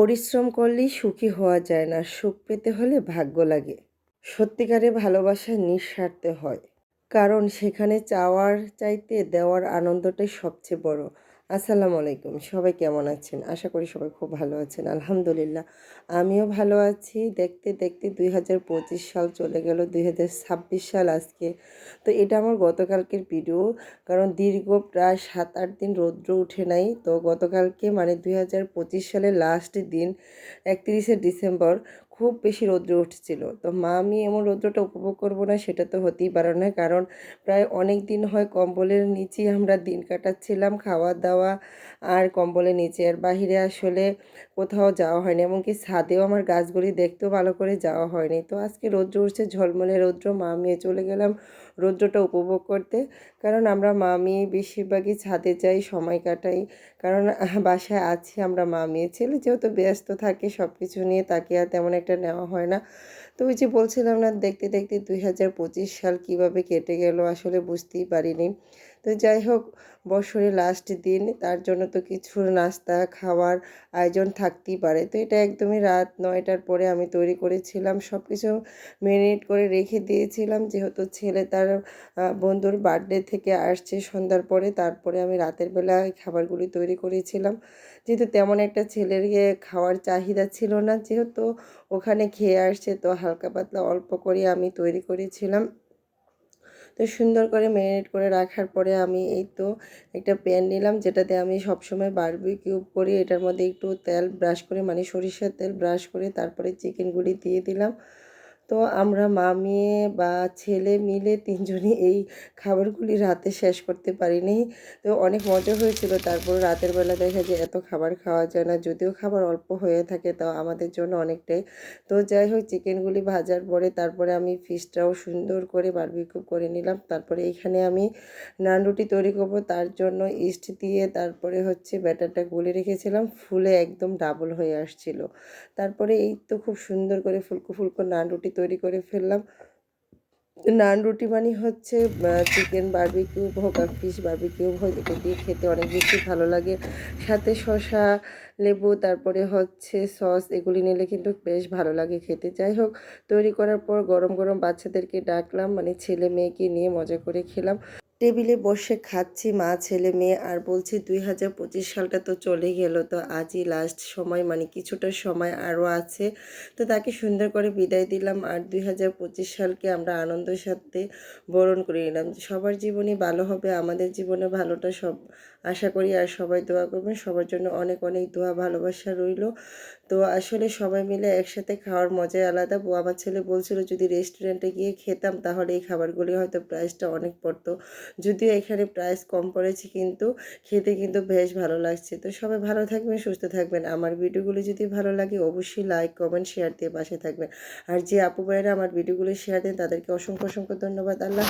পরিশ্রম করলেই সুখী হওয়া যায় না, সুখ পেতে হলে ভাগ্য লাগে। সত্যিকারে ভালোবাসা নিঃস্বার্থে হয়, কারণ সেখানে চাওয়ার চাইতে দেওয়ার আনন্দটাই সবচেয়ে বড়। আসসালামু আলাইকুম। সবাই কেমন আছেন? আশা করি সবাই খুব ভালো আছেন। আলহামদুলিল্লাহ, আমিও ভালো আছি। দেখতে দেখতে দুই হাজার পঁচিশ সাল চলে গেল, দুই হাজার ছাব্বিশ সাল আজকে। তো এটা আমার গতকালকের ভিডিও কারণ দীর্ঘ প্রায় সাত আট দিন রৌদ্র উঠে নাই। তো গতকালকে মানে দুই হাজার পঁচিশ সালের লাস্ট দিন, একত্রিশে ডিসেম্বর খুব বেশি রৌদ্র উঠছিল। তো মা, আমি এমন রৌদ্রটা উপভোগ করব না, সেটা তো হতেই পারে না। কারণ প্রায় অনেক দিন হয় কম্বলের নিচেই আমরা দিন কাটাচ্ছিলাম খাওয়া দাওয়া আর কম্বলের নিচে। আর বাহিরে আসলে কোথাও যাওয়া হয়নি। এমনকি ছাদেও আমার গাছগুলি দেখতেও ভালো করে যাওয়া হয়নি। তো আজকে রৌদ্র উঠছে, ঝলমলে রৌদ্র। মা, আমি চলে গেলাম রৌদ্রটা উপভোগ করতে। কারণ আমরা মা মেয়ে বেশিরভাগই ছাদে যাই, সময় কাটাই। কারণ বাসায় আছি আমরা মা মেয়ে ছেলে যেহেতু ব্যস্ত থাকে সব কিছু নিয়ে তাকে আর তেমন একটা নেওয়া হয় না। তো ওই যে বলছিলাম না, দেখতে দেখতে দুই হাজার পঁচিশ সাল কীভাবে কেটে গেল আসলে বুঝতেই পারিনি। তো যাই হোক, বছরের লাস্ট দিন তার জন্য তো কিছু নাস্তা, খাওয়ার আয়োজন থাকতেই পারে। তো এটা একদমই রাত নয়টার পরে আমি তৈরি করেছিলাম। সব কিছু ম্যারিনেট করে রেখে দিয়েছিলাম। যেহেতু ছেলে তার বন্ধুর বার্থডে থেকে আসছে সন্ধ্যার পরে, তারপরে আমি রাতের বেলা খাবারগুলি তৈরি করেছিলাম। যেহেতু তেমন একটা ছেলের খাওয়ার চাহিদা ছিল না, যেহেতু ওখানে খেয়ে আসছে, তো হালকা পাতলা অল্প করে আমি তৈরি করেছিলাম। তো সুন্দর করে ম্যারিনেট করে রাখার পরে আমি এই তো একটা প্যান নিলাম যেটাতে আমি সবসময় বারবি কিউব করি। এটার মধ্যে একটু তেল ব্রাশ করে মানে সরিষার তেল ব্রাশ করে তারপরে চিকেনগুলি দিয়ে দিলাম। তো আমরা মা, মেয়ে বা ছেলে মিলে তিনজনই এই খাবারগুলি রাতে শেষ করতে পারিনি। তো অনেক মজা হয়েছিল। তারপর রাতের বেলা দেখা যায় এত খাবার খাওয়া যায় না। যদিও খাবার অল্প হয়ে থাকে, তাও আমাদের জন্য অনেকটাই। তো যাই হোক, চিকেনগুলি ভাজার পরে তারপরে আমি ফিশটাও সুন্দর করে বারবিকিউ করে নিলাম। তারপরে এখানে আমি নান রুটি তৈরি করব। তার জন্য ইস্ট দিয়ে তারপরে হচ্ছে ব্যাটারটা গুলে রেখেছিলাম। ফুলে একদম ডাবল হয়ে আসছিল। তারপরে এই তো খুব সুন্দর করে ফুলকো ফুলকো নান রুটি তৈরি করে ফেললাম। নান রুটি মানে হচ্ছে চিকেন বার্বিকিউ হোক আর ফিশ বার্বিকিউ হোক এটা দিয়ে খেতে অনেক বেশি ভালো লাগে। সাথে শসা, লেবু, তারপরে হচ্ছে সস, এগুলি নিলে কিন্তু বেশ ভালো লাগে খেতে। যাই হোক, তৈরি করার পর গরম গরম বাচ্চাদেরকে ডাকলাম মানে ছেলে মেয়েকে নিয়ে মজা করে খেলাম। টেবিলে বসে খাচ্ছি মা, ছেলে, মেয়ে আর বলছি, দুই হাজার পঁচিশ সালটা তো চলে গেল, তো আজই লাস্ট সময় মানে কিছুটা সময় আরও আছে। তো তাকে সুন্দর করে বিদায় দিলাম আর দুই হাজার পঁচিশ সালকে আমরা আনন্দের সাথে বরণ করে নিলাম। সবার জীবনই ভালো হবে, আমাদের জীবনে ভালোটা সব আশা করি আর সবাই দোয়া করবেন। সবার জন্য অনেক অনেক দোয়া, ভালোবাসা রইল। তো আসলে সবাই মিলে একসাথে খাওয়ার মজাই আলাদা। আমার ছেলে বলছিল, যদি রেস্টুরেন্টে গিয়ে খেতাম, তাহলে এই খাবারগুলি হয়তো প্রাইসটা অনেক পড়তো। যদিও এখানে প্রাইস কম পড়েছে, কিন্তু খেতে কিন্তু বেশ ভালো লাগছে। তো সবাই ভালো থাকবেন, সুস্থ থাকবেন। আমার ভিডিওগুলি যদি ভালো লাগে, অবশ্যই লাইক কমেন্ট শেয়ার দিয়ে পাশে থাকবেন। আর যে আপু ভাইয়েরা আমার ভিডিওগুলি শেয়ার দেন, তাদেরকে অসংখ্য অসংখ্য ধন্যবাদ। আল্লাহ